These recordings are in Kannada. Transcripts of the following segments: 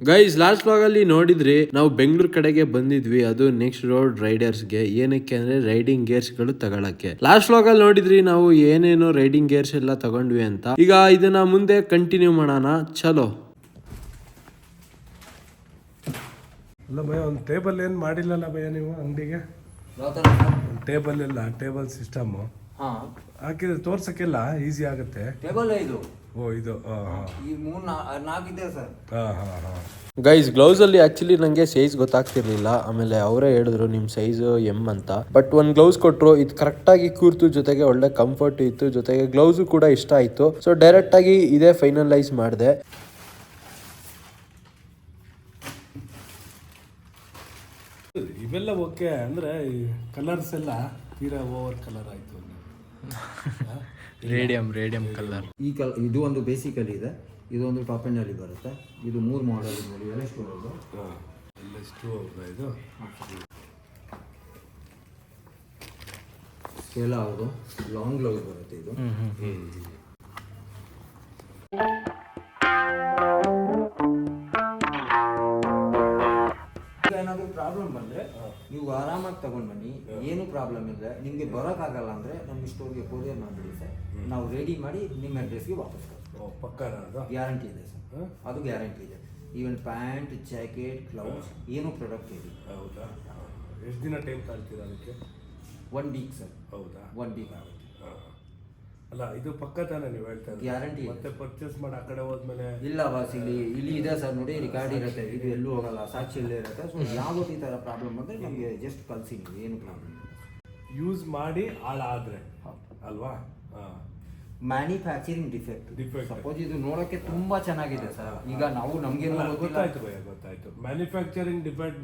ಗೈಸ್ ಲಾಸ್ಟ್ ವ್ಲಾಗ್ ಅಲ್ಲಿ ನೋಡಿದ್ರಿ ನಾವು ಬೆಂಗಳೂರು ಕಡೆಗೆ ಬಂದಿದ್ವಿ. ಅದು ನೆಕ್ಸ್ಟ್ ರೋಡ್ ರೈಡರ್ಸ್ಗೆ. ಏನಕ್ಕೆ ಅಂದ್ರೆ ರೈಡಿಂಗ್ ಗೇರ್ಸ್ಗಳು ತಗೊಳಕ್ಕೆ. ಲಾಸ್ಟ್ ವ್ಲಾಗ್ ಅಲ್ಲಿ ನೋಡಿದ್ರಿ ನಾವು ಏನೇನು ರೈಡಿಂಗ್ ಗೇರ್ಸ್ ಎಲ್ಲ ತಗೊಂಡ್ವಿ ಅಂತ. ಈಗ ಇದನ್ನ ಮುಂದೆ ಕಂಟಿನ್ಯೂ ಮಾಡೋಣ. ಚಲೋ. ಅಲ್ಲ ಭಯ ಒಂದು ಟೇಬಲ್ ಏನು ಮಾಡಿಲ್ಲಲ್ಲ ಭಯ ನೀವು ಅಂಗಡಿಗೆ? ಒಂದು ಟೇಬಲ್ ಇಲ್ಲ ಟೇಬಲ್ ಸಿಸ್ಟಮ್ ಹಾ. ಹಾಕಿದ್ರೆ ತೋರ್ಸಕ್ಕೆಲ್ಲ ಈಸಿ ಆಗುತ್ತೆ. ಟೇಬಲ್ ಇದು ಓ ಇದು ಹಾಂ ಹಾಂ ಈ ಮೂರ್ ನಾಲ್ಕಿದೆ ಸರ್. ಹಾಂ ಹಾಂ ಹಾಂ ಗೈಸ್ ಗ್ಲೌಸ್ ಅಲ್ಲಿ ಆಕ್ಚುಲಿ ನಂಗೆ ಸೈಜ್ ಗೊತ್ತಾಗ್ತಿರ್ಲಿಲ್ಲ. ಆಮೇಲೆ ಅವರೇ ಹೇಳಿದ್ರು ನಿಮ್ ಸೈಜ್ ಎಂ ಅಂತ. ಬಟ್ ಒಂದ್ ಗ್ಲೌಸ್ ಕೊಟ್ರು ಇದು ಕರೆಕ್ಟ್ ಆಗಿ ಕೂರ್ತು ಜೊತೆಗೆ ಒಳ್ಳೆ ಕಂಫರ್ಟ್ ಇತ್ತು. ಜೊತೆಗೆ ಗ್ಲೌಸ್ ಕೂಡ ಇಷ್ಟ ಆಯ್ತು. ಸೊ ಡೈರೆಕ್ಟ್ ಆಗಿ ಇದೇ ಫೈನಲೈಸ್ ಮಾಡಿದೆ. ಇವೆಲ್ಲ ಓಕೆ ಅಂದ್ರೆ ಕಲರ್ಸ್ ಎಲ್ಲ ತೀರಾ ಓವರ್ ಕಲರ್ ಆಯಿತು. Radium radium colour. ಈ ಕಲ್ ಇದು ಒಂದು ಬೇಸಿಕಲಿ ಇದೆ. ಇದು ಒಂದು ಟಾಪ್ ಎಂಡ್ ಅಲ್ಲಿ ಬರುತ್ತೆ. ಇದು ಮೂರು ಮಾಡೆಲ್ ನೋಡಿ ಎಲ್ಲ ಎಷ್ಟು ಬರೋದು ಹಾಂ ಎಲ್ಲೆಷ್ಟು ಇದು. ಸ್ಕೇಲ್ ಆಗೋದು. ಲಾಂಗ್ ಲವ್ ಬರುತ್ತೆ ಇದು. ನೀವು ಆರಾಮಾಗಿ ತಗೊಂಡ್ ಬನ್ನಿ ಏನು ಪ್ರಾಬ್ಲಮ್ ಇಲ್ಲ ನಿಮಗೆ ಬರೋಕ್ಕಾಗಲ್ಲ ಅಂದ್ರೆ ನಮ್ಮ ಸ್ಟೋರ್ಗೆ ಕೊರಿಯರ್ ಮಾಡಿಬಿಡಿ ಸರ್. ನಾವು ರೆಡಿ ಮಾಡಿ ನಿಮ್ಮ ಅಡ್ರೆಸ್ಗೆ ವಾಪಸ್ ಕೊಡ್ತೀವಿ. ಅದು ಗ್ಯಾರಂಟಿ ಇದೆ ಸರ್. ಅದು ಗ್ಯಾರಂಟಿ ಇದೆ. ಈವನ್ ಪ್ಯಾಂಟ್ ಜಾಕೆಟ್ ಗ್ಲೌಸ್ ಏನು ಪ್ರಾಡಕ್ಟ್ ಇದೆ ಹೌದಾ? ಎಷ್ಟು ದಿನ ಟೈಮ್ ತಾಳ್ತೀರಾ ಅದಕ್ಕೆ? One week sir. ಹೌದಾ? ಒನ್ ವೀಕ್ ಆಗುತ್ತೆ. ಅಲ್ಲ ಇದು ಪಕ್ಕ ತಾನೇ ನೀವು ಹೇಳ್ತಾ ಇರೋದು? ಗ್ಯಾರಂಟಿ ಇದೆ. ಮತ್ತೆ ಪರ್ಚೇಸ್ ಮಾಡಿ ಆ ಕಡೆ ಹೋದ್ಮೇಲೆ ಇಲ್ಲ ಬಾಸ್ ಇಲ್ಲಿ ಇಲ್ಲಿ ಇದೆ ಸರ್ ನೋಡಿ ರಿಕಾರ್ಡ್ ಇರುತ್ತೆ. ಇದು ಎಲ್ಲೂ ಹೋಗಲ್ಲ ಸಾಕ್ಷಿ ಇಲ್ಲೇ ಇರುತ್ತೆ. ಸೊ ಯಾವತ್ತು ಈ ಥರ ಪ್ರಾಬ್ಲಮ್ ಅಂದರೆ ನಮಗೆ ಜಸ್ಟ್ ಕಳಿಸಿ ನೀವು ಏನು ಪ್ರಾಬ್ಲಮ್ ಯೂಸ್ ಮಾಡಿ ಹಾಳಾದ್ರೆ. ಅಲ್ವಾ? Manufacturing defect Defect. ಸಪೋಸ್ ಇದು ನೋಡೋಕೆ ತುಂಬಾ ಚೆನ್ನಾಗಿದೆ ಸರ್. ಈಗ ನಾವು ನಮ್ಗೆ ಗೊತ್ತಾಯ್ತು ಭಯ ಗೊತ್ತಾಯ್ತು ಮ್ಯಾನುಫ್ಯಾಕ್ಚರಿಂಗ್ ಡಿಫೆಕ್ಟ್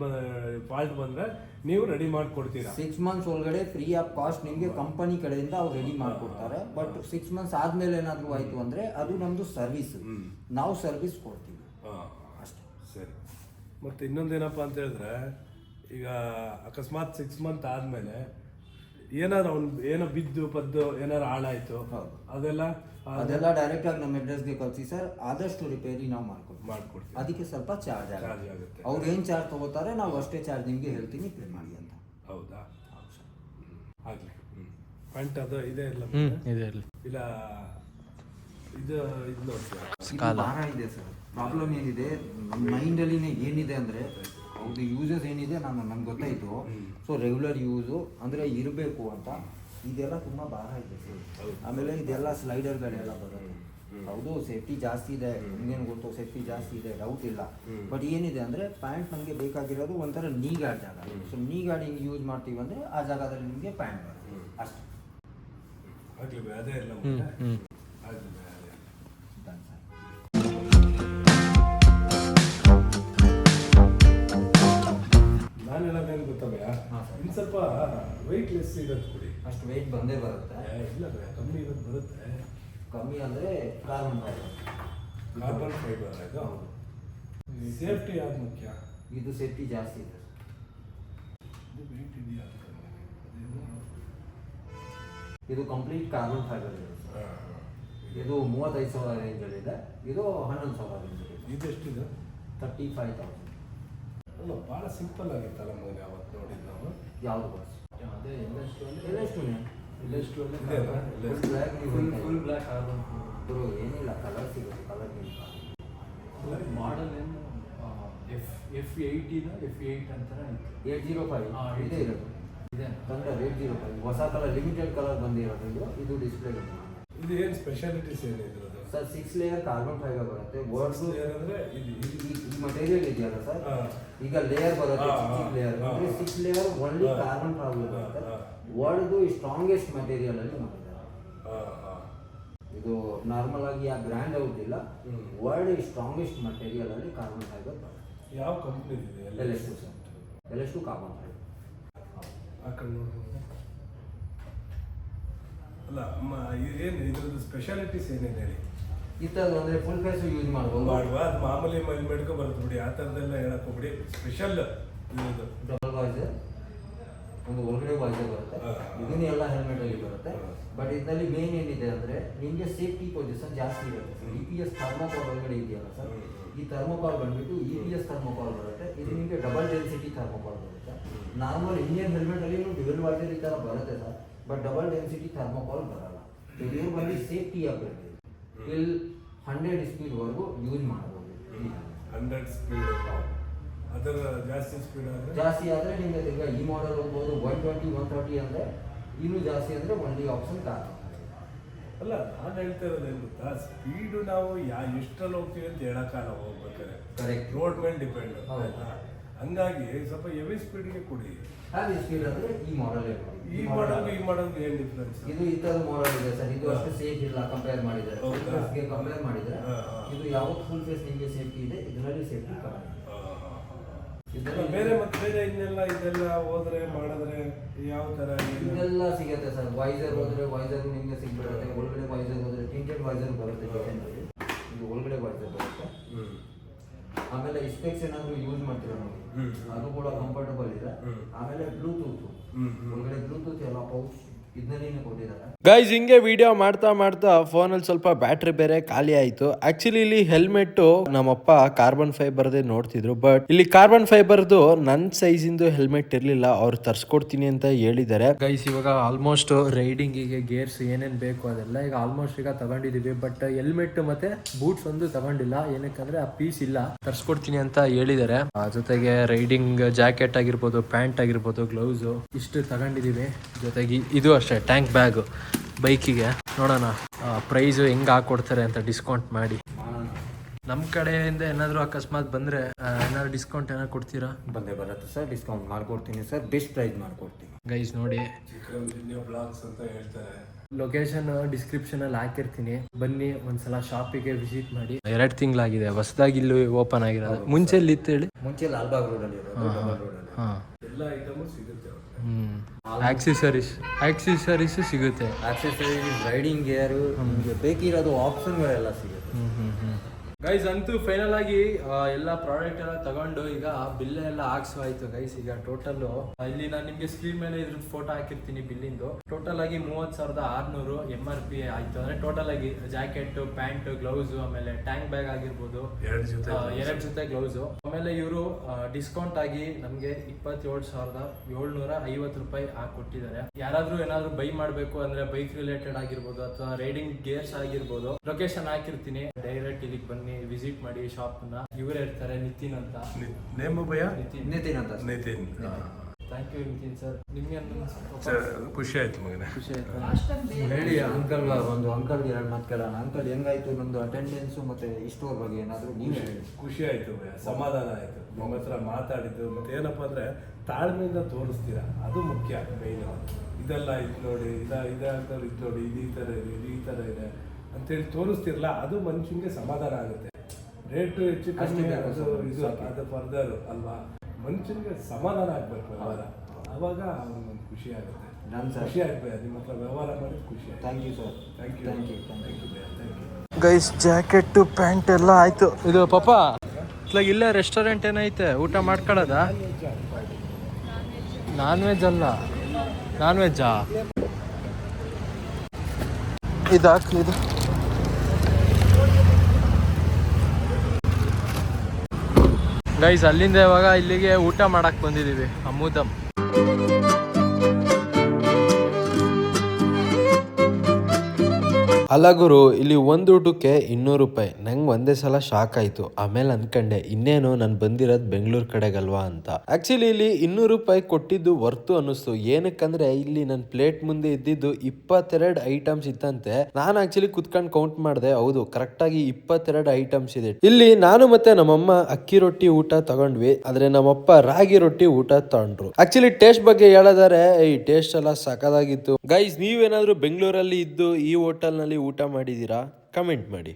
ಫಾಲ್ಟ್ ಬಂದ್ರೆ ನೀವು ರೆಡಿ ಮಾಡ್ಕೊಡ್ತೀರಾ? ಸಿಕ್ಸ್ ಮಂತ್ಸ್ ಒಳಗಡೆ ಫ್ರೀ ಆಫ್ ಕಾಸ್ಟ್ ನಿಮಗೆ ಕಂಪನಿ ಕಡೆಯಿಂದ ಅವ್ರು ರೆಡಿ ಮಾಡ್ಕೊಡ್ತಾರೆ. ಬಟ್ ಸಿಕ್ಸ್ ಮಂತ್ಸ್ ಆದ್ಮೇಲೆ ಏನಾದರೂ ಆಯ್ತು ಅಂದ್ರೆ ಅದು ನಮ್ದು ಸರ್ವಿಸ್ ನಾವು ಸರ್ವಿಸ್ ಕೊಡ್ತೀವಿ. ಹಾಂ. ಅಷ್ಟೇ. ಸರಿ. ಮತ್ತೆ ಇನ್ನೊಂದೇನಪ್ಪ ಅಂತ ಹೇಳಿದ್ರೆ ಈಗ ಅಕಸ್ಮಾತ್ ಸಿಕ್ಸ್ ಮಂತ್ ಆದ್ಮೇಲೆ ಏನಾರು ಅವ್ನು ಏನೋ ಬಿದ್ದು ಪದ್ದು ಏನಾದ್ರು ಹಾಳಾಯ್ತು ಹೌದು. ಅದೆಲ್ಲ ಅದೆಲ್ಲ ಡೈರೆಕ್ಟ್ ಆಗಿ ನಮ್ಮ ಅಡ್ರೆಸ್ಗೆ ಕಳಿಸಿ ಸರ್ ಆದಷ್ಟು ರಿಪೇರಿ ನಾವು ಮಾಡ್ಕೊಡ್ತೀವಿ. ಮಾಡ್ಕೊಡ್ತೀವಿ. ಅದಕ್ಕೆ ಸ್ವಲ್ಪ ಚಾರ್ಜ್ ಚಾರ್ಜ್ ಆಗುತ್ತೆ ಆಗುತ್ತೆ. ಅವ್ರು ಏನು ಚಾರ್ಜ್ ತಗೋತಾರೆ ನಾವು ಅಷ್ಟೇ ಚಾರ್ಜ್ ನಿಮಗೆ ಹೇಳ್ತೀನಿ ಪೇ ಮಾಡಿ ಅಂತ. ಹೌದಾ? ಆಗ್ಲಿ. ಪ್ಯಾಂಟ್ ಅದು ಇದೆ ಇಲ್ಲ ಇದೆ ಇಲ್ಲ ಇಲ್ಲ ಇದು ಇದು ನೋಡ್ತೀರಾ? ಭಾರ ಇದೆ ಸರ್ ಪ್ರಾಬ್ಲಮ್ ಏನಿದೆ? ನಮ್ಮ ಮೈಂಡಲ್ಲಿನೇ ಏನಿದೆ ಅಂದರೆ ಅವ್ರದ್ದು ಯೂಸಸ್ ಏನಿದೆ ನಾನು ನನಗೆ ಗೊತ್ತಾಯಿತು. ಸೊ ರೆಗ್ಯುಲರ್ ಯೂಸು ಅಂದರೆ ಇರಬೇಕು ಅಂತ. ಇದೆಲ್ಲ ತುಂಬ ಭಾರ ಇದೆ. ಸರ್ ಆಮೇಲೆ ಇದೆಲ್ಲ ಸ್ಲೈಡರ್ಗಳೆಲ್ಲ ಬರೋದು ಹೌದು ಸೇಫ್ಟಿ ಜಾಸ್ತಿ ಇದೆ. ನಿಮಗೇನು ಗೊತ್ತು ಸೇಫ್ಟಿ ಜಾಸ್ತಿ ಇದೆ ಡೌಟ್ ಇಲ್ಲ. ಬಟ್ ಏನಿದೆ ಅಂದರೆ ಪ್ಯಾಂಟ್ ನಮಗೆ ಬೇಕಾಗಿರೋದು ಒಂಥರ ನೀ ಗಾರ್ಡ್ ಜಾಗ. ಸೊ ನೀ ಗಾಡಿ ಹಿಂಗೆ ಯೂಸ್ ಮಾಡ್ತೀವಿ ಅಂದರೆ ಆ ಜಾಗದಲ್ಲಿ ನಿಮಗೆ ಪ್ಯಾಂಟ್ ಬರುತ್ತೆ. ಅಷ್ಟೇ. ಅದೇ ಇಲ್ಲ ಇನ್ನು ಸ್ವಲ್ಪ ವೆಯ್ಟ್ ಲೆಸ್ ಇರೋದು ಕೊಡಿ. ಅಷ್ಟು ವೆಯ್ಟ್ ಬಂದೇ ಬರುತ್ತೆ. ಏ, ಇಲ್ಲ ಭಯ ಕಮ್ಮಿ ಇರೋದು ಬರುತ್ತೆ. ಕಮ್ಮಿ ಅಂದರೆ ಕಾರ್ಬನ್ ಕಾರ್ಬನ್ ಫೈಬರ್ ಇದು ಸೇಫ್ಟಿ ಯಾವ್ದು ಮುಖ್ಯ? ಇದು ಸೇಫ್ಟಿ ಜಾಸ್ತಿ ಇದೆ. ಇದು ವೆಯ್ಟ್ ಇದೆಯಾ? ಅಂತ ಅದೇನು? ಇದು ಕಂಪ್ಲೀಟ್ ಕಾರ್ಬನ್ ಫೈಬರ್ ಇದೆ. ಹಾ, ಇದು ಮೂವತ್ತೈದು ಸಾವಿರ ರೇಂಜಲ್ಲಿದೆ ಇದು. ಹನ್ನೊಂದು ಸಾವಿರ ರೇಂಜಲ್ಲಿದೆ ಇದೆಷ್ಟಿದೆ? ತರ್ಟಿ ಫೈವ್ ತೌಸಂಡ್ ಅಲ್ಲ ಭಾಳ ಸಿಂಪಲ್ ಆಗಿತ್ತಲ್ಲ ಮಗನ ಅವತ್ತು ನೋಡಿದ್ದು ನಾವು? ಯಾವುದು ಬಸ್ ಅದೇ ಎಲ್ಲೆಷ್ಟು ಎಲ್ಲೆಷ್ಟು ಎಲ್ಲೆಷ್ಟು ಇದೆ ಅಲ್ಲ? ಎಲ್ಲೆಷ್ಟು? Black full black carbon bro ಏನಿಲ್ಲ ಕಲರ್ ಸಿಗುತ್ತೆ ಕಲರ್ ಮಾಡಲ್ ಏನು? ಎಫ್ ಎಫ್ ಏಯ್ಟ್ ಇದೆ ಎಫ್ ಏಯ್ಟ್ ಅಂತಾನೆ ಏಟ್ ಜೀರೋ ಫೈವ್ ಹಾ, ಇದೆ ಇರೋದು ಇದೆ. ತಂದ್ರೆ ಏಟ್ ಜೀರೋ ಫೈವ್ ಹೊಸ ಕಲರ್ ಲಿಮಿಟೆಡ್ ಕಲರ್ ಬಂದಿರೋದು ಇದು ಇದು ಡಿಸ್ಪ್ಲೇ ಇದು ಏನು ಸ್ಪೆಷಾಲಿಟೀಸ್ ಏನು ಇದ್ರದ್ದು sir six layer carbon fibre ಬರುತ್ತೆ. ವರ್ಡ್ಸು ಏನಂದ್ರೆ ಈ ಮಟೀರಿಯಲ್ ಇದೆಯಲ್ಲ ಸರ್? ಈಗ ಲೇಯರ್ ಬರುತ್ತೆ ಸಿಕ್ಸ್ ಲೇಯರ್ ಅಂದ್ರೆ six layer only carbon fibre ಬರುತ್ತೆ. ವರ್ಡ್ದು ಸ್ಟ್ರಾಂಗೆಸ್ಟ್ ಮಟೀರಿಯಲ್ ಅಲ್ಲಿ ಮಾಡಿದ್ದಾರೆ. ಇದು ನಾರ್ಮಲ್ ಆಗಿ ಆ brand hmm. World strongest material ಅಲ್ಲಿ ಕಾರ್ಬನ್ ಫೈಬರ್ ಬರುತ್ತೆ. ಯಾವ ಕಂಪ್ನಿ ಇದೆ ಎಲ್ಲೆಷ್ಟು ಸರ್ ಟು ಕಾರ್ಬನ್ ಫೈಬರ್ ಆ ಕಡೆ ನೋಡು ಅಲ್ಲ ಅಮ್ಮ ಏನು ಇದ್ರದ್ದು ಸ್ಪೆಷಾಲಿಟೀಸ್ ಏನೇನು ಹೇಳಿ? ಇತ್ತದು ಅಂದ್ರೆ ಫುಲ್ ಫೇಸ್ ಯೂಸ್ ಮಾಡ್ಬೋದು ಮಾಡುವ. ಅದು ಮಾಮೂಲಿ ಮೈಲ್ ಮೆಡ್ಕೊ ಬರುತ್ತೆ ಬಿಡಿ. ಆ ಥರದ್ದೆಲ್ಲ ಹೇಳಕ್ಕೆ ಹೋಗ್ಬಿಡಿ. ಸ್ಪೆಷಲ್ ಇದು ಡಬಲ್ ವಾಯ್ಸ್ ಒಂದು ಒಳಗಡೆ ವಾಯ್ಸ್ ಬರುತ್ತೆ. ಇದನ್ನ ಎಲ್ಲ ಹೆಲ್ಮೆಟ್ ಅಲ್ಲಿ ಬರುತ್ತೆ. ಬಟ್ ಇದರಲ್ಲಿ ಮೇನ್ ಏನಿದೆ ಅಂದ್ರೆ ನಿಮಗೆ ಸೇಫ್ಟಿ ಪೊಸಿಷನ್ ಜಾಸ್ತಿ ಇರುತ್ತೆ ಇ ಪಿ ಎಸ್ ಥರ್ಮೋಕಾಲ್ ಒಳಗಡೆ ಇದೆಯಲ್ಲ ಸರ್. ಈ ಥರ್ಮೋಕಾಲ್ ಬಂದ್ಬಿಟ್ಟು ಇ ಪಿ ಎಸ್ ಥರ್ಮೋಕಾಲ್ ಬರುತ್ತೆ. ಇದು ನಿಮಗೆ ಡಬಲ್ ಡೆನ್ಸಿಟಿ ಥರ್ಮೋಕಾಲ್ ಬರುತ್ತೆ. ನಾರ್ಮಲ್ ಇಂಡಿಯನ್ ಹೆಲ್ಮೆಟ್ ಅಲ್ಲಿ ಡ್ಯುವೆಲ್ ವಾಟರ್ ಈ ಥರ ಬರುತ್ತೆ sir but double density thermocol ಬರಲ್ಲ. ಇದು ಬಂದು ಸೇಫ್ಟಿ ಅಪ್ಡೇಟ್ ಟಿಲ್ ಹಂಡ್ರೆಡ್ ಸ್ಪೀಡ್ವರೆಗೂ ಯೂಸ್ ಮಾಡ್ಬೋದು ಹಂಡ್ರೆಡ್ ಸ್ಪೀಡ್ ಅದರ ಜಾಸ್ತಿ ಸ್ಪೀಡ್ ಆದರೆ? ಜಾಸ್ತಿ ಆದರೆ ನಿಮಗೆ ಈಗ ಈ ಮಾಡಲ್ ಹೋಗ್ಬೋದು ಒನ್ ಟ್ವೆಂಟಿ ಒನ್ ತರ್ಟಿ ಅಂದರೆ ಇನ್ನೂ ಜಾಸ್ತಿ ಅಂದರೆ ಒನ್ಲಿ ಆಪ್ಷನ್ ಕಾರ್ ಅಲ್ಲ ನಾನು ಹೇಳ್ತಾ ಇರೋದು ಏನು ಗೊತ್ತಾ? ಸ್ಪೀಡು ನಾವು ಯಾ ಎಷ್ಟರಲ್ಲಿ ಹೋಗ್ತೀವಿ ಅಂತ ಹೇಳೋಕ್ಕಾಗ ಹೋಗ್ಬೇಕಾದ್ರೆ. ಕರೆಕ್ಟ್ ರೋಡ್ ಮೇಲೆ ಡಿಪೆಂಡ್ ಹೌದು. ಹಂಗಾಗಿ ಸ್ವಲ್ಪ ಹೆವಿ ಸ್ಪೀಡ್ಗೆ ಕೊಡಿ. ಹ್ಯಾವಿ ಸ್ಪೀಡ್ ಆದರೆ ಈ ಮಾಡಲ್ ಈ ಮಾಡಲ್ ಈ ಮಾಡೋದು ಏನು ಡಿಫ್ರೆನ್ಸ್ ಇದು ಈ ಥರದ ಮಾಡಲ್ ಇದೆ ಸರ್. ಇದು ಅಷ್ಟು ಸೇಫ್ ಇಲ್ಲ ಕಂಪೇರ್ ಮಾಡಿದ್ರೆ. ಕಂಪೇರ್ ಮಾಡಿದರೆ. ಇದು ಯಾವತ್ತು ಫುಲ್ ಫೇಸ್ ನಿಮಗೆ ಸೇಫ್ಟಿ ಇದೆ ಇದರಲ್ಲಿ ಸೇಫ್ಟಿ ಕಮ್ಮಿ ಬೇರೆ ಮತ್ತೆ ಬೇರೆ ಇನ್ನೆಲ್ಲ ಇದೆಲ್ಲ ಹೋದ್ರೆ ಮಾಡಿದ್ರೆ ಯಾವ ತರ? ಇದೆಲ್ಲ ಸಿಗುತ್ತೆ ಸರ್. ವೈಸರ್ ಹೋದ್ರೆ ವೈಸರ್ ನಿಮಗೆ ಸಿಗ್ಬಿಡುತ್ತೆ. ಒಳಗಡೆ ವೈಸರ್ ಹೋದ್ರೆ ಟಿಂಟೆಡ್ ವೈಸರ್ ಬರುತ್ತೆ ಇದು ಒಳಗಡೆ ವೈಸರ್ ಬರುತ್ತೆ. ಆಮೇಲೆ ಇಸ್ಪೆಕ್ಸ್ ಏನಾದರೂ ಯೂಸ್ ಮಾಡ್ತೀರಾ ನಾವು. ಅದು ಕೂಡ ಕಂಫರ್ಟಬಲ್ ಇದೆ. ಆಮೇಲೆ ಬ್ಲೂಟೂತ್. ಒಳಗಡೆ ಬ್ಲೂಟೂತ್ ಎಲ್ಲ ಪೌಚ್ ಗೈಸ್ ಹಿಂಗೆ ವಿಡಿಯೋ ಮಾಡ್ತಾ ಮಾಡ್ತಾ ಫೋನಲ್ಲಿ ಸ್ವಲ್ಪ ಬ್ಯಾಟ್ರಿ ಬೇರೆ ಖಾಲಿ ಆಯ್ತು. ಆಕ್ಚುಲಿ ಇಲ್ಲಿ ಹೆಲ್ಮೆಟ್ ನಮ್ಮಪ್ಪ ಕಾರ್ಬನ್ ಫೈಬರ್ದೇ ನೋಡ್ತಿದ್ರು ಬಟ್ ಇಲ್ಲಿ ಕಾರ್ಬನ್ ಫೈಬರ್ದು ನನ್ ಸೈಜ್ ಇಂದು ಹೆಲ್ಮೆಟ್ ಇರ್ಲಿಲ್ಲ, ಅವ್ರು ತರ್ಸ್ಕೊಡ್ತೀನಿ ಅಂತ ಹೇಳಿದ್ದಾರೆ. ಗೈಸ್ ಇವಾಗ ಆಲ್ಮೋಸ್ಟ್ ರೈಡಿಂಗ್ ರೈಡಿಂಗಿಗೆ ಗೇರ್ಸ್ ಏನೇನ್ ಬೇಕು ಅದೆಲ್ಲ ಈಗ ಆಲ್ಮೋಸ್ಟ್ ಈಗ ತಗೊಂಡಿದೀವಿ ಬಟ್ ಹೆಲ್ಮೆಟ್ ಮತ್ತೆ ಬೂಟ್ಸ್ ಒಂದು ತಗೊಂಡಿಲ್ಲ. ಏನಕ್ಕಂದ್ರೆ ಆ ಪೀಸ್ ಇಲ್ಲ. ತರ್ಸ್ಕೊಡ್ತೀನಿ ಅಂತ ಹೇಳಿದ್ದಾರೆ. ಜೊತೆಗೆ ರೈಡಿಂಗ್ ಜಾಕೆಟ್ ಆಗಿರ್ಬೋದು ಪ್ಯಾಂಟ್ ಆಗಿರ್ಬೋದು ಗ್ಲೌಸ್ ಇಷ್ಟು ತಗೊಂಡಿದೀವಿ. ಜೊತೆಗೆ ಇದು ಅಷ್ಟೇ ಟ್ಯಾಂಕ್ ಬ್ಯಾಗು ಬೈಕಿಗೆ ನೋಡೋಣ ಪ್ರೈಸು ಹೆಂಗೆ ಹಾಕ್ಕೊಡ್ತಾರೆ ಅಂತ ಡಿಸ್ಕೌಂಟ್ ಮಾಡಿ. ನಮ್ಮ ಕಡೆಯಿಂದ ಏನಾದರೂ ಅಕಸ್ಮಾತ್ ಬಂದರೆ ಏನಾದ್ರು ಡಿಸ್ಕೌಂಟ್ ಏನಾದ್ರು ಕೊಡ್ತೀರಾ? ಬಂದೇ ಬರತ್ತೆ ಸರ್ ಡಿಸ್ಕೌಂಟ್ ಮಾಡ್ಕೊಡ್ತೀನಿ ಸರ್ ಬೆಸ್ಟ್ ಪ್ರೈಸ್ ಮಾಡ್ಕೊಡ್ತೀನಿ. ಗೈಸ್ ನೋಡಿ. ಚಿಕ್ಕ ಬ್ಲಾಗ್ಸ್ ಅಂತ ಹೇಳ್ತಾರೆ. ಲೊಕೇಶನ್ ಡಿಸ್ಕ್ರಿಪ್ಷನ್ ಅಲ್ಲಿ ಹಾಕಿರ್ತೀನಿ. ಬನ್ನಿ ಒಂದ್ಸಲ ಶಾಪಿಗೆ ವಿಸಿಟ್ ಮಾಡಿ. ಎರಡು ತಿಂಗಳಾಗಿದೆ ಹೊಸದಾಗಿ ಇಲ್ಲಿ ಓಪನ್ ಆಗಿರೋದು. ಮುಂಚೆ ಇಲ್ಲಿ ಇತ್ತು ಹೇಳಿ? ಮುಂಚೆ ಲಾಲ್ಬಾಗ್ ರೋಡಲ್ಲಿ ಹಾ ಎಲ್ಲ ಐಟಮು ಸಿಗುತ್ತೆ. ಹ್ಮ್. ಆಕ್ಸೆಸರೀಸ್ ಆಕ್ಸೆಸರೀಸ್ ಸಿಗುತ್ತೆ. ಆಕ್ಸೆಸರೀಸ್ ರೈಡಿಂಗ್ ಗೇರು ನಿಮಗೆ ಬೇಕಿರೋದು ಆಪ್ಷನ್ಗಳೆಲ್ಲ ಸಿಗುತ್ತೆ. ಗೈಸ್ ಅಂತೂ ಫೈನಲ್ ಆಗಿ ಎಲ್ಲ ಪ್ರಾಡಕ್ಟ್ ಎಲ್ಲ ತಗೊಂಡು ಈಗ ಬಿಲ್ ಎಲ್ಲ ಹಾಕ್ಸು ಆಯ್ತು ಗೈಸ್ ಈಗ ಟೋಟಲ್ ಇಲ್ಲಿ ನಾನು ನಿಮ್ಗೆ ಸ್ಕ್ರೀನ್ ಮೇಲೆ ಇದ್ರ ಫೋಟೋ ಹಾಕಿರ್ತೀನಿ ಬಿಲ್ಲಿಂದು. ಟೋಟಲ್ ಆಗಿ ಮೂವತ್ ಸಾವಿರದ ಆರ್ನೂರು ಎಂ ಆರ್ ಪಿ ಆಯ್ತು. ಅಂದ್ರೆ ಟೋಟಲ್ ಆಗಿ ಜಾಕೆಟ್ ಪ್ಯಾಂಟ್ ಗ್ಲೌಸ್ ಆಮೇಲೆ ಟ್ಯಾಂಕ್ ಬ್ಯಾಗ್ ಆಗಿರ್ಬೋದು. ಎರಡು ಜೊತೆ ಆ, ಎರಡ್ ಜೊತೆ ಗ್ಲೌಸ್ ಆಮೇಲೆ ಇವರು ಡಿಸ್ಕೌಂಟ್ ಆಗಿ ನಮ್ಗೆ ಇಪ್ಪತ್ತೇಳು ಸಾವಿರದ ಏಳ್ನೂರ ಐವತ್ತು ರೂಪಾಯಿ ಹಾಕೊಟ್ಟಿದ್ದಾರೆ ಯಾರಾದ್ರೂ ಏನಾದ್ರು ಬೈ ಮಾಡ್ಬೇಕು ಅಂದ್ರೆ ಬೈಕ್ ರಿಲೇಟೆಡ್ ಆಗಿರ್ಬೋದು ಅಥವಾ ರೈಡಿಂಗ್ ಗೇರ್ಸ್ ಆಗಿರ್ಬೋದು ಲೊಕೇಶನ್ ಹಾಕಿರ್ತೀನಿ. ಡೈರೆಕ್ಟ್ ಇಲ್ಲಿಗೆ ಬನ್ನಿ. ವಿಸಿಟ್ ಮಾಡಿ ಶಾಪ್ನ ಇವರೇ ಇರ್ತಾರೆ ನಿತಿನ್ ಅಂತ. ನೇಮು ಭಯ? ನಿತಿನ್. ನಿತಿನ್ ಅಂತ. Nitin thank you Nitin sir ನಿಮ್ಗೆ ಸರ್, ಖುಷಿ ಆಯ್ತು ಮಗನ. ಖುಷಿ ಆಯ್ತು. ಹೇಳಿ ಅಂಕಲ್ ಒಂದು ಅಂಕಲ್ ಎರಡು ಮಾತು ಕೇಳೋಣ. ಅಂಕಲ್ ಹೆಂಗಾಯ್ತು ನಮ್ದು ಅಟೆಂಡೆನ್ಸು ಮತ್ತೆ ಇಷ್ಟೋರ್ ಬಗ್ಗೆ ಏನಾದರೂ ನೀವು ಹೇಳಿ. ಖುಷಿ ಆಯ್ತು ಭಯ ಸಮಾಧಾನ ಆಯ್ತು. ನಿಮ್ಮ ಹತ್ರ ಮಾತಾಡಿದ್ದು ಮತ್ತೆ ಏನಪ್ಪಾ ಅಂದ್ರೆ ತಾಳ್ಮೆಯಿಂದ ತೋರಿಸ್ತೀರಾ ಅದು ಮುಖ್ಯ ಮೈನ್ ಇದೆಲ್ಲ ಇದು ನೋಡಿ ಇದ ಇದ ಅಂತ ಇದು ನೋಡಿ ಇದು ಈ ಥರ ಇದೆ ಇದು ಈ ಥರ ಇದೆ. ಅಂತೇಳಿ ತೋರಿಸ್ತಿರಲ್ಲ ಅದು ಮನುಷ್ಯನಿಗೆ ಸಮಾಧಾನ ಆಗುತ್ತೆ. ರೇಟ್ ಹೆಚ್ಚು ಕಷ್ಟ ಅಷ್ಟೇ ಅದು ಇದು. ಅದು ಫರ್ದರ್ ಅಲ್ವಾ? ಮನುಷ್ಯನಿಗೆ ಸಮಾಧಾನ ಆಗಬೇಕು ಅವಾಗ ಅವಾಗ ಅವನಿಗೊಂದು ಖುಷಿ ಆಗುತ್ತೆ. ಖುಷಿ ಭಯ ನಿಮ್ಮ ಹತ್ರ ವ್ಯವಹಾರ ಮಾಡಿ ಖುಷಿ thank you sir thank you thank you thank you thank you guys jacket pant ಎಲ್ಲ ಆಯ್ತು. ಇದು ಪಾಪ ಇತ್ಲಾಗ ಇಲ್ಲೇ ರೆಸ್ಟೋರೆಂಟ್ ಏನೈತೆ? ಊಟ ಮಾಡ್ಕೊಳ್ಳೋದ ನಾನ್ ವೆಜ್ ಅಲ್ಲ. ನಾನ್ ವೆಜ್ಜಾ ಇದಾಕ್ ಇದು. ಗೈಸ್ ಅಲ್ಲಿಂದ ಇವಾಗ ಇಲ್ಲಿಗೆ ಊಟ ಮಾಡಕ್ ಬಂದಿದೀವಿ ಅಮೂದಮ್ ಅಲ್ಲ ಗುರು ಇಲ್ಲಿ ಒಂದು ಊಟಕ್ಕೆ ಇನ್ನೂರು ರೂಪಾಯಿ. ನಂಗೆ ಒಂದೇ ಸಲ ಶಾಕ್ ಆಯ್ತು. ಆಮೇಲೆ ಅನ್ಕಂಡೆ, ಇನ್ನೇನು ನಾನು ಬಂದಿರೋದು ಬೆಂಗಳೂರು ಕಡೆಗಲ್ವಾ ಅಂತ. ಆಕ್ಚುಲಿ ಇಲ್ಲಿ ಇನ್ನೂರು ರೂಪಾಯಿ ಕೊಟ್ಟಿದ್ದು ವರ್ತು ಅನ್ನಿಸ್ತು. ಏನಕ್ಕಂದ್ರೆ ಇಲ್ಲಿ ನನ್ನ ಪ್ಲೇಟ್ ಮುಂದೆ ಇದ್ದಿದ್ದು ಇಪ್ಪತ್ತೆರಡು ಐಟಮ್ಸ್ ಇತ್ತಂತೆ. ನಾನು ಆಕ್ಚುಲಿ ಕುತ್ಕೊಂಡು ಕೌಂಟ್ ಮಾಡಿದೆ, ಹೌದು ಕರೆಕ್ಟ್ ಆಗಿ ಇಪ್ಪತ್ತೆರಡು ಐಟಮ್ಸ್ ಇದೆ. ಇಲ್ಲಿ ನಾನು ಮತ್ತೆ ನಮ್ಮಮ್ಮ ಅಕ್ಕಿ ರೊಟ್ಟಿ ಊಟ ತಗೊಂಡ್ವಿ, ಆದ್ರೆ ನಮ್ಮಪ್ಪ ರಾಗಿ ರೊಟ್ಟಿ ಊಟ ತಗೊಂಡ್ರು. ಆಕ್ಚುಲಿ ಟೇಸ್ಟ್ ಬಗ್ಗೆ ಹೇಳೋದಾರೆ ಈ ಟೇಸ್ಟ್ ಎಲ್ಲ ಸಖದಾಗಿತ್ತು ಗೈಸ್ ನೀವೇನಾದರೂ ಬೆಂಗಳೂರಲ್ಲಿ ಇದ್ದು ಈ ಹೋಟೆಲ್ನಲ್ಲಿ ಊಟ ಮಾಡಿದೀರಾ? ಕಮೆಂಟ್ ಮಾಡಿ.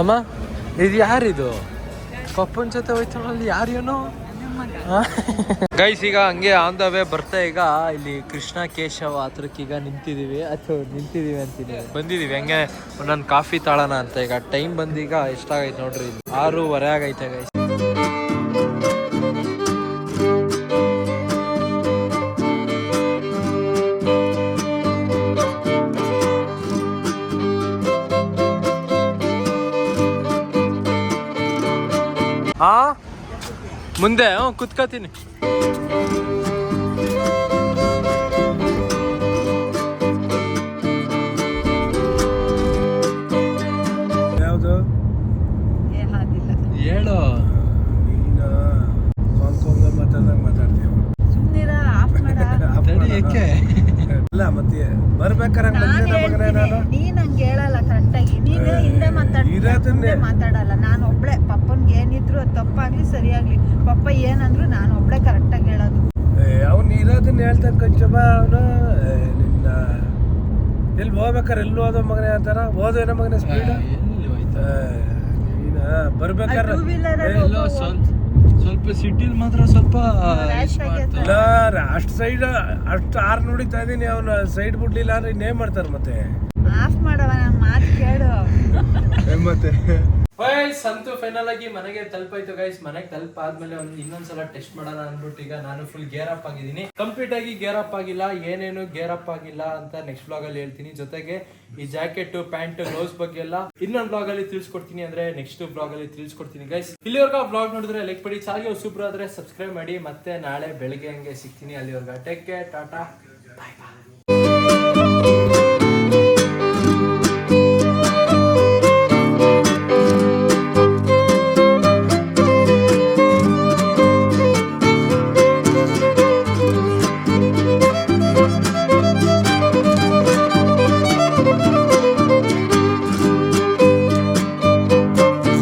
ಅಮ್ಮ, ಇದು ಯಾರಿದು? ಪಪ್ಪನ ಜೊತೆ ಹೋಯ್ತಾನಲ್ಲಿ ಯಾರೇನು ಗೈಸ್ ಈಗ ಹಂಗೆ ಆನ್ ದ ವೇ ಬರ್ತಾ ಈಗ ಇಲ್ಲಿ ಕೃಷ್ಣ, ಕೇಶವ, ಹತ್ರಕ್ಕೆ ಈಗ ನಿಂತಿದೀವಿ. ಅಥವಾ ನಿಂತಿದೀವಿ ಅಂತೀನಿ. ಬಂದಿದೀವಿ, ಹಂಗೆ ಒಂದೊಂದು ಕಾಫಿ ತಾಳೋಣ ಅಂತ. ಈಗ ಟೈಮ್ ಬಂದೀಗ ಎಷ್ಟಾಗೈತೆ ನೋಡ್ರಿ ಆರೂವರೆ ಆಗೈತೆ ಗೈಸ್ ಮುಂದೆ ಹ್ಞೂ ಕುತ್ಕೋತೀನಿ. ಯಾವುದು? ಆಫ್ ಹೇಳು ನೀನು ಅಲ್ಲ ಮತ್ತೆ ಬರ್ಬೇಕಾರೆ ನಾನು ಬಂದಿರೋ ಮಗನೇ ನಾನು ಹೇಳ್ತೀನಿ ನೀನ್? ಹಂಗೆ ಹೇಳಲ್ಲ ಕರೆಕ್ಟಾಗಿ ನೀನೇ ಹಿಂದೆ ಮುಂದೆ ಮಾತಾಡಲ್ಲ. ನಾನು ಒಬ್ಳೆ ಪಪ್ಪನ್ಗೆ ಏನಿದ್ರು ಅದು ತಪ್ಪಾಗ್ಲಿ ಸರಿಯಾಗ್ಲಿ. ಪಪ್ಪ ಏನಂದ್ರು ನಾನು ಒಬ್ಳೆ ಕರೆಕ್ಟಾಗಿ ಹೇಳೋದು. ಅವ್ನು ಇರೋದನ್ನ ಹೇಳ್ತಕ್ಕ ಕಂಚಬ ಅವನು ನಿನ್ನ ಎಲ್ಲಿ ಹೋಗ್ಬೇಕಾರೆ ಎಲ್ಲಿ ಓದೋ ಮಗನೇ ಅಂತಾರ? ಓದೋ ಮಗನೇ ಸ್ಪೀಡ್ ಎಲ್ಲಿ ಹೋಯ್ತು? ನೀನ ಎಲ್ಲೋ ಸ್ವಲ್ಪ ಸಿಟಿಲಿ ಮಾತ್ರ ಸ್ವಲ್ಪ. ಇಲ್ಲ ಅಷ್ಟು ಸೈಡ್ ಅಷ್ಟು ಆರ್ ನೋಡಿತಾ ಇದೀನಿ ಅವನು ಸೈಡ್ ಬಿಡ್ಲಿಲ್ಲ ಅಂದ್ರೆ ಇನ್ನೇನ್ ಮಾಡ್ತಾರೆ ಮತ್ತೆ? ಆಫ್ ಮಾಡವ ನನ್ನ ಮಾತು ಕೇಳು. ಮತ್ತೆ? ಗೈಸ್ ಅಂತೂ ಫೈನಲ್ ಆಗಿ ಮನೆಗೆ ತಲುಪಾಯ್ತು ಗೈಸ್ ಮನೆಗೆ ತಲುಪಾದ್ಮೇಲೆ ಒಂದು ಇನ್ನೊಂದ್ಸಲ ಟೆಸ್ಟ್ ಮಾಡೋಣ ಅಂದ್ಬಿಟ್ಟು ಈಗ ನಾನು ಫುಲ್ ಗೇರ್ ಅಪ್ ಆಗಿದ್ದೀನಿ. ಕಂಪ್ಲೀಟ್ ಆಗಿ ಗೇರ್ ಅಪ್ ಆಗಿಲ್ಲ, ಏನೇನು ಗೇರ್ ಅಪ್ ಆಗಿಲ್ಲ ಅಂತ ನೆಕ್ಸ್ಟ್ ಬ್ಲಾಗ್ ಅಲ್ಲಿ ಹೇಳ್ತೀನಿ. ಜೊತೆಗೆ ಈ ಜಾಕೆಟ್ ಪ್ಯಾಂಟ್ ಗ್ಲೌಸ್ ಬಗ್ಗೆ ಎಲ್ಲ ಇನ್ನೊಂದು ಬ್ಲಾಗ್ ಅಲ್ಲಿ ತಿಳಿಸ್ಕೊಡ್ತೀನಿ ಅಂದ್ರೆ ನೆಕ್ಸ್ಟ್ ಬ್ಲಾಗ್ ಅಲ್ಲಿ ತಿಳಿಸ್ಕೊಡ್ತೀನಿ ಗೈಸ್ ಇಲ್ಲಿವರೆಗೂ ಬ್ಲಾಗ್ ನೋಡಿದ್ರೆ ಲೈಕ್ ಮಾಡಿ ಚಾನಲ್ ಸೂಪರ್ ಆದ್ರೆ ಸಬ್ಸ್ಕ್ರೈಬ್ ಮಾಡಿ. ಮತ್ತೆ ನಾಳೆ ಬೆಳಗ್ಗೆ ಹಂಗೆ ಸಿಗ್ತೀನಿ ಅಲ್ಲಿವರೆಗೂ. Take care tata.